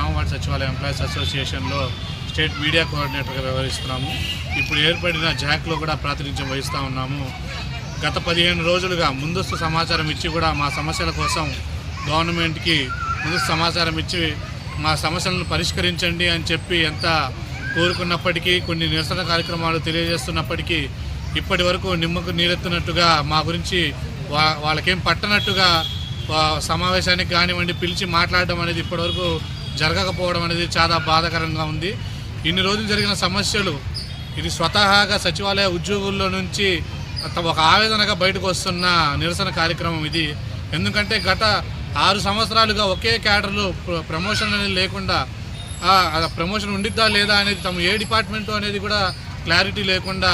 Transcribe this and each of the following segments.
సచివాలయ ఎంప్లాయీస్ అసోసియేషన్లో state media కోఆర్డినేటర్గా వ్యవహరిస్తున్నాము. ఇప్పుడు ఏర్పడిన జాక్లో కూడా ప్రాతినిధ్యం వహిస్తూ ఉన్నాము. గత పదిహేను రోజులుగా ముందస్తు సమాచారం ఇచ్చి కూడా మా సమస్యల కోసం గవర్నమెంట్కి ముందస్తు సమాచారం ఇచ్చి మా సమస్యలను పరిష్కరించండి అని చెప్పి ఎంత కోరుకున్నప్పటికీ కొన్ని నిరసన కార్యక్రమాలు తెలియజేస్తున్నప్పటికీ ఇప్పటి వరకు నిమ్మకు నీరెత్తినట్టుగా మా గురించి వా వాళ్ళకేం పట్టనట్టుగా సమావేశానికి కానివ్వండి పిలిచి మాట్లాడడం అనేది ఇప్పటివరకు జరగకపోవడం అనేది చాలా బాధాకరంగా ఉంది. ఇన్ని రోజులు జరిగిన సమస్యలు ఇది స్వతహాగా సచివాలయ ఉద్యోగుల్లో నుంచి ఒక ఆవేదనగా బయటకు వస్తున్న నిరసన కార్యక్రమం ఇది. ఎందుకంటే గత ఆరు సంవత్సరాలుగా ఒకే క్యాడర్లో ప్రమోషన్ అనేది లేకుండా ప్రమోషన్ ఉండిద్దా లేదా అనేది తమ ఏ డిపార్ట్మెంట్ అనేది కూడా క్లారిటీ లేకుండా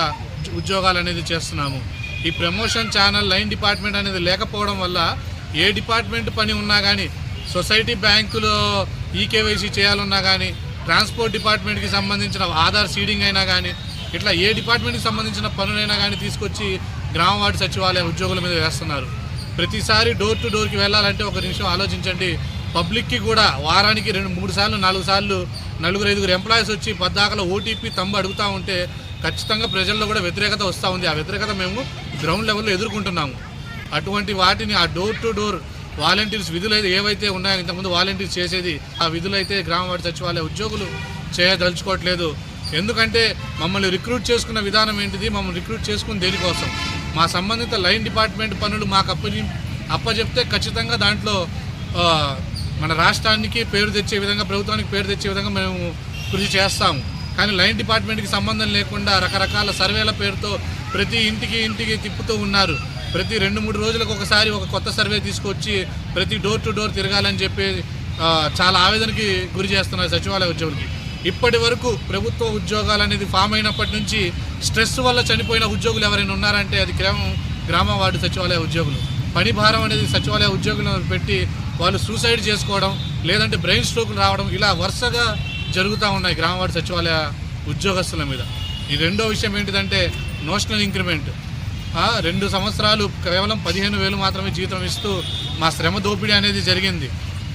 ఉద్యోగాలు అనేది చేస్తున్నాము. ఈ ప్రమోషన్ ఛానల్ లైన్ డిపార్ట్మెంట్ అనేది లేకపోవడం వల్ల ఏ డిపార్ట్మెంట్ పని ఉన్నా కానీ సొసైటీ బ్యాంకులో ఈకేవైసీ చేయాలన్నా కానీ ట్రాన్స్పోర్ట్ డిపార్ట్మెంట్కి సంబంధించిన ఆధార్ సీడింగ్ అయినా కానీ ఇట్లా ఏ డిపార్ట్మెంట్కి సంబంధించిన పనులైనా కానీ తీసుకొచ్చి గ్రామ వార్డు సచివాలయ ఉద్యోగుల మీద వేస్తున్నారు. ప్రతిసారి డోర్ టు డోర్కి వెళ్ళాలంటే ఒక నిమిషం ఆలోచించండి. పబ్లిక్కి కూడా వారానికి రెండు మూడు సార్లు నాలుగు సార్లు నలుగురు ఐదుగురు ఎంప్లాయీస్ వచ్చి పద్దాకలో ఓటీపీ తమ్ము అడుగుతూ ఉంటే ఖచ్చితంగా ప్రజల్లో కూడా వ్యతిరేకత వస్తూ ఉంది. ఆ వ్యతిరేకత మేము గ్రౌండ్ లెవెల్లో ఎదుర్కొంటున్నాము. అటువంటి వాటిని ఆ డోర్ టు డోర్ వాలంటీర్స్ విధులు అయితే ఏవైతే ఉన్నాయో ఇంతకుముందు వాలంటీర్స్ చేసేది ఆ విధులు అయితే గ్రామ సచివాలయ ఉద్యోగులు చేయదలుచుకోవట్లేదు. ఎందుకంటే మమ్మల్ని రిక్రూట్ చేసుకున్న విధానం ఏంటిది? మమ్మల్ని రిక్రూట్ చేసుకుని దేనికోసం మా సంబంధిత లైన్ డిపార్ట్మెంట్ పనులు మాకు అప్పని అప్పచెప్తే ఖచ్చితంగా దాంట్లో మన రాష్ట్రానికి పేరు తెచ్చే విధంగా ప్రభుత్వానికి పేరు తెచ్చే విధంగా మేము కృషి చేస్తాము. కానీ లైన్ డిపార్ట్మెంట్కి సంబంధం లేకుండా రకరకాల సర్వేల పేరుతో ప్రతి ఇంటికి ఇంటికి తిప్పుతూ ఉన్నారు. ప్రతి రెండు మూడు రోజులకు ఒకసారి ఒక కొత్త సర్వే తీసుకొచ్చి ప్రతి డోర్ టు డోర్ తిరగాలని చెప్పి చాలా ఆవేదనకి గురి చేస్తున్నారు సచివాలయ ఉద్యోగులకి. ఇప్పటి వరకు ప్రభుత్వ ఉద్యోగాలు అనేది ఫామ్ అయినప్పటి నుంచి స్ట్రెస్ వల్ల చనిపోయిన ఉద్యోగులు ఎవరైనా ఉన్నారంటే అది గ్రామం గ్రామ వార్డు సచివాలయ ఉద్యోగులు. పని భారం అనేది సచివాలయ ఉద్యోగులను పెట్టి వాళ్ళు సూసైడ్ చేసుకోవడం లేదంటే బ్రెయిన్ స్ట్రోకులు రావడం ఇలా వరుసగా జరుగుతూ ఉన్నాయి గ్రామ వార్డు సచివాలయ ఉద్యోగస్తుల మీద. ఈ రెండో విషయం ఏంటిదంటే నోషనల్ ఇంక్రిమెంట్ రెండు సంవత్సరాలు కేవలం పదిహేను వేలు మాత్రమే జీతం ఇస్తూ మా శ్రమ దోపిడీ అనేది జరిగింది.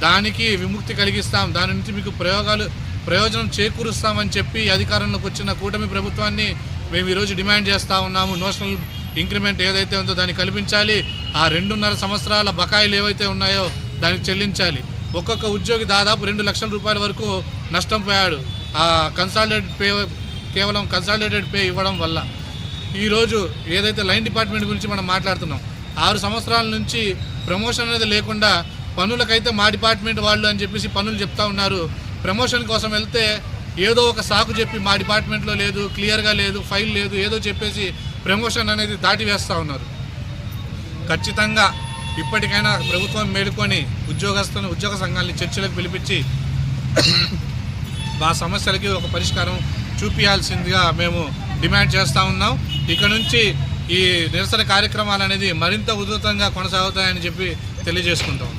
దానికి విముక్తి కలిగిస్తాం. దాని నుంచి మీకు ప్రయోగాలు ప్రయోజనం చేకూరుస్తామని చెప్పి అధికారంలోకి వచ్చిన కూటమి ప్రభుత్వాన్ని మేము ఈరోజు డిమాండ్ చేస్తూ ఉన్నాము. నోషనల్ ఇంక్రిమెంట్ ఏదైతే ఉందో దాన్ని కల్పించాలి. ఆ రెండున్నర సంవత్సరాల బకాయిలు ఏవైతే ఉన్నాయో దానికి చెల్లించాలి. ఒక్కొక్క ఉద్యోగి దాదాపు రెండు లక్షల రూపాయల వరకు నష్టం పోయాడు. ఆ కన్సాలిడేటెడ్ పే కేవలం కన్సాలిడేటెడ్ పే ఇవ్వడం వల్ల. ఈరోజు ఏదైతే లైన్ డిపార్ట్మెంట్ గురించి మనం మాట్లాడుతున్నాం ఆరు సంవత్సరాల నుంచి ప్రమోషన్ అనేది లేకుండా పనులకైతే మా డిపార్ట్మెంట్ వాళ్ళు అని చెప్పేసి పనులు చెప్తా ఉన్నారు. ప్రమోషన్ కోసం వెళ్తే ఏదో ఒక సాకు చెప్పి మా డిపార్ట్మెంట్లో లేదు క్లియర్గా లేదు ఫైల్ లేదు ఏదో చెప్పేసి ప్రమోషన్ అనేది దాటి వేస్తూ ఉన్నారు. ఖచ్చితంగా ఇప్పటికైనా ప్రభుత్వం మేలుకొని ఉద్యోగస్తులను ఉద్యోగ సంఘాలని చర్చలకు పిలిపించి మా సమస్యలకి ఒక పరిష్కారం చూపించాల్సిందిగా మేము డిమాండ్ చేస్తూ ఉన్నాం. ఇక నుంచి ఈ నిరసన కార్యక్రమాలు అనేది మరింత ఉధృతంగా కొనసాగుతాయని చెప్పి తెలియజేసుకుంటాం.